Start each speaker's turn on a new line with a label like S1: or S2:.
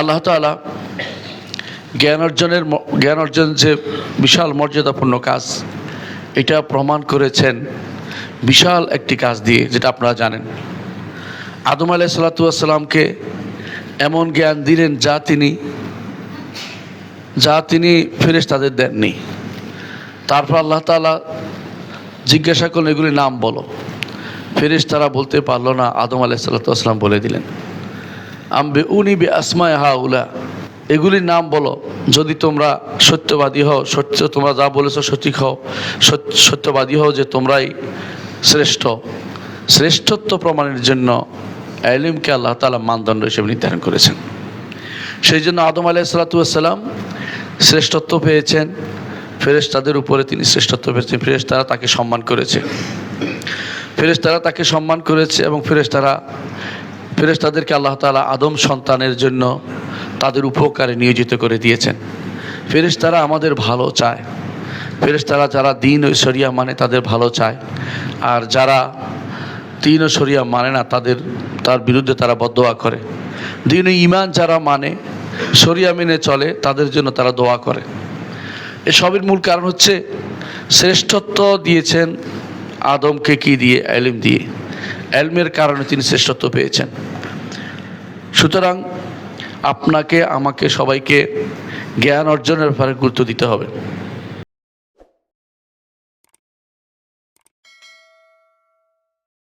S1: আল্লাহ তাআলা জ্ঞান অর্জনের জ্ঞান অর্জন যে বিশাল মর্যাদাপূর্ণ কাজ, এটা প্রমাণ করেছেন বিশাল একটি কাজ দিয়ে, যেটা আপনারা জানেন। আদম আলাহ সাল্লাতুয়াসাল্লামকে এমন জ্ঞান দিলেন যা তিনি যা তিনি ফেরেশ তাদের দেননি। তারপর আল্লাহ তাআলা জিজ্ঞাসা করলেন, এগুলির নাম বলো। ফেরেশ তারা বলতে পারল না, আদম আলাহ সাল্লাতুয়াসাল্লাম বলে দিলেন। আম্বে উনি বে আসমায় হা উলা এগুলির নাম বলো। যদি তোমরা সত্যবাদী হও, সত্য তোমরা যা বলেছ সঠিক হও। সত্যবাদী হও যে তোমরাই শ্রেষ্ঠ। শ্রেষ্ঠত্ব প্রমাণের জন্য এলিমকে আল্লাহ তালা মানদণ্ড হিসেবে নির্ধারণ করেছেন। সেই জন্য আদম আলাহ সালাতাম শ্রেষ্ঠত্ব পেয়েছেন। ফেরেশতাদের উপরে তিনি শ্রেষ্ঠত্ব পেয়েছেন। ফেরেশতারা তাকে সম্মান করেছে। ফেরেশতারা তাকে সম্মান করেছে এবং ফেরেশতারা ফেরেশতাদেরকে আল্লাহ তালা আদম সন্তানের জন্য তাদের উপকারে নিয়োজিত করে দিয়েছেন। ফেরেশতারা আমাদের ভালো চায়। ফেরেশতারা যারা দিন ও শরিয়া মানে তাদের ভালো চায়। আর যারা দিন ও শরিয়া মানে না, তাদের, তার বিরুদ্ধে তারা বদোয়া করে। দিন ইমান যারা মানে শরিয়া মেনে চলে, তাদের জন্য তারা দোয়া করে। এসবের মূল কারণ হচ্ছে, শ্রেষ্ঠত্ব দিয়েছেন আদমকে কি দিয়ে? এলিম দিয়ে। এলমের কারণে তিনি শ্রেষ্ঠত্ব পেয়েছেন। সুতরাং আপনাকে, আমাকে সবাইকে জ্ঞান অর্জনের ব্যাপারে গুরুত্ব দিতে হবে।